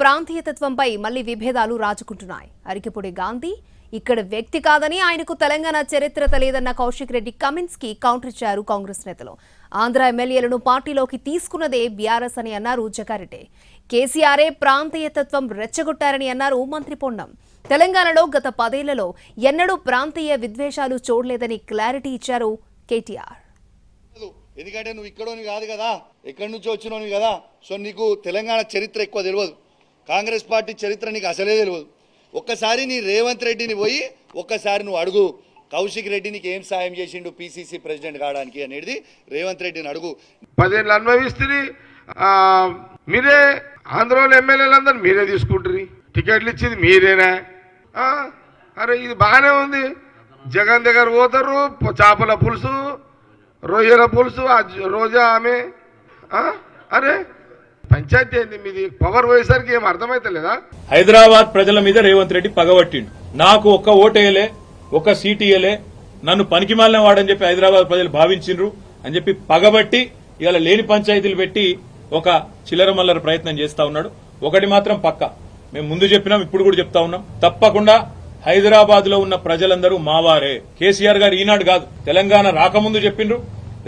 ప్రాంతీయతత్వంపై మళ్ళీ విభేదాలు రాజుకుంటున్నాయి. అరికిపూడి గాంధీ ఇక్కడ వ్యక్తి కాదని ఆయనకు తెలంగాణ చరిత్ర తెలియదన్న కౌశిక్ రెడ్డి కమెంట్స్కి కౌంటర్ ఇచ్చారు కాంగ్రెస్ నేతలు. ఆంధ్ర ఎమ్మెల్యేలను పార్టీలోకి తీసుకున్నదే బీఆర్ఎస్ అని అన్నారు జగారెడ్డి కేసీఆరే ప్రాంతీయతత్వం రెచ్చగొట్టారని అన్నారు మంత్రి పొన్నం. తెలంగాణలో గత పదేళ్ళలో ఎన్నడూ ప్రాంతీయ విద్వేషాలు చూడలేదని క్లారిటీ ఇచ్చారు కేటీఆర్. ఎందుకంటే నువ్వు ఇక్కడోని కాదు కదా ఎక్కడి నుంచి వచ్చినోని కదా. సో నీకు తెలంగాణ చరిత్ర ఎక్కువ తెలియదు. కాంగ్రెస్ పార్టీ చరిత్ర నీకు అసలే తెలియదు ఒక్కసారి నీ రేవంత్ రెడ్డిని పోయి ఒక్కసారి నువ్వు అడుగు. కౌశిక్ రెడ్డి నీకు ఏం సాయం చేసిండు పిసిసి ప్రెసిడెంట్ కావడానికి అనేది రేవంత్ రెడ్డిని అడుగు. పదేళ్ళు అనుభవిస్తుంది మీరే ఆంధ్రలో ఎమ్మెల్యేలందరూ మీరే తీసుకుంటారు టికెట్లు ఇచ్చింది మీరేనా. అరే ఇది బాగానే ఉంది. జగన్ దగ్గర పోతారు చేపల పులుసు రొయ్యల పులుసు రోజా ఆమె. అరే పంచాయతీ ఏంది మీది? పవర్ పోయేసరికి ఏం అర్థమైతలేదా? హైదరాబాద్ ప్రజల మీద రేవంత్ రెడ్డి పగబట్టిండు నాకు ఒక్క ఓటేయలే ఒక సీట్ ఇయ్యలే నన్ను పనికిమాలిన వాడని చెప్పి హైదరాబాద్ ప్రజలు భావించిండ్రు అని చెప్పి పగబట్టి ఇవాళ లేని పంచాయతీలు పెట్టి ఒక చిల్లర మల్లర ప్రయత్నం చేస్తా ఉన్నాడు. ఒకటి మాత్రం పక్క. మేము ముందు చెప్పినాం ఇప్పుడు కూడా చెప్తా ఉన్నాం. తప్పకుండా హైదరాబాద్లో ఉన్న ప్రజలందరూ మావారే. కేసీఆర్ గారు ఈనాడు కాదు తెలంగాణ రాకముందు చెప్పిండ్రు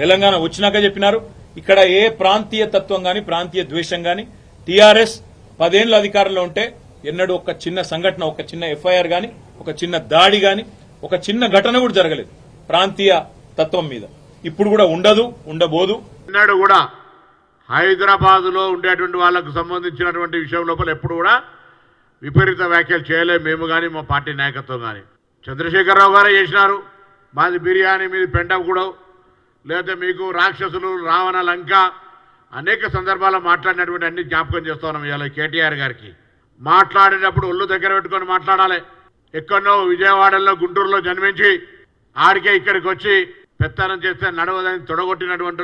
తెలంగాణ వచ్చినాక చెప్పినారు. ఇక్కడ ఏ ప్రాంతీయ తత్వం గాని ప్రాంతీయ ద్వేషం గాని టీఆర్ఎస్ పదేళ్ళు అధికారంలో ఉంటే ఎన్నడూ ఒక చిన్న సంఘటన ఒక చిన్న ఎఫ్ఐఆర్ గాని ఒక చిన్న దాడి గాని ఒక చిన్న ఘటన కూడా జరగలేదు ప్రాంతీయ తత్వం మీద. ఇప్పుడు కూడా ఉండదు ఉండబోదు. ఎన్నడూ కూడా హైదరాబాదులో ఉండేటువంటి వాళ్ళకు సంబంధించినటువంటి విషయం లోపల ఎప్పుడు కూడా విపరీత వ్యాఖ్యలు చేయలేము మేము కానీ మా పార్టీ నాయకత్వం కానీ చంద్రశేఖరరావు గారే చేసినారు. మాది బిర్యానీ మీది కూడా లేదా మీకు రాక్షసులు రావణ లంక అనేక సందర్భాల్లో మాట్లాడినటువంటి అన్ని జ్ఞాపకం చేస్తున్నాం ఇవాళ కేటీఆర్ గారికి. మాట్లాడేటప్పుడు ఒళ్ళు దగ్గర పెట్టుకొని మాట్లాడాలి. ఎక్కడో విజయవాడలో గుంటూరులో జన్మించి ఆడికే ఇక్కడికి వచ్చి పెత్తనం చేస్తే నడవదని తొడగొట్టినటువంటి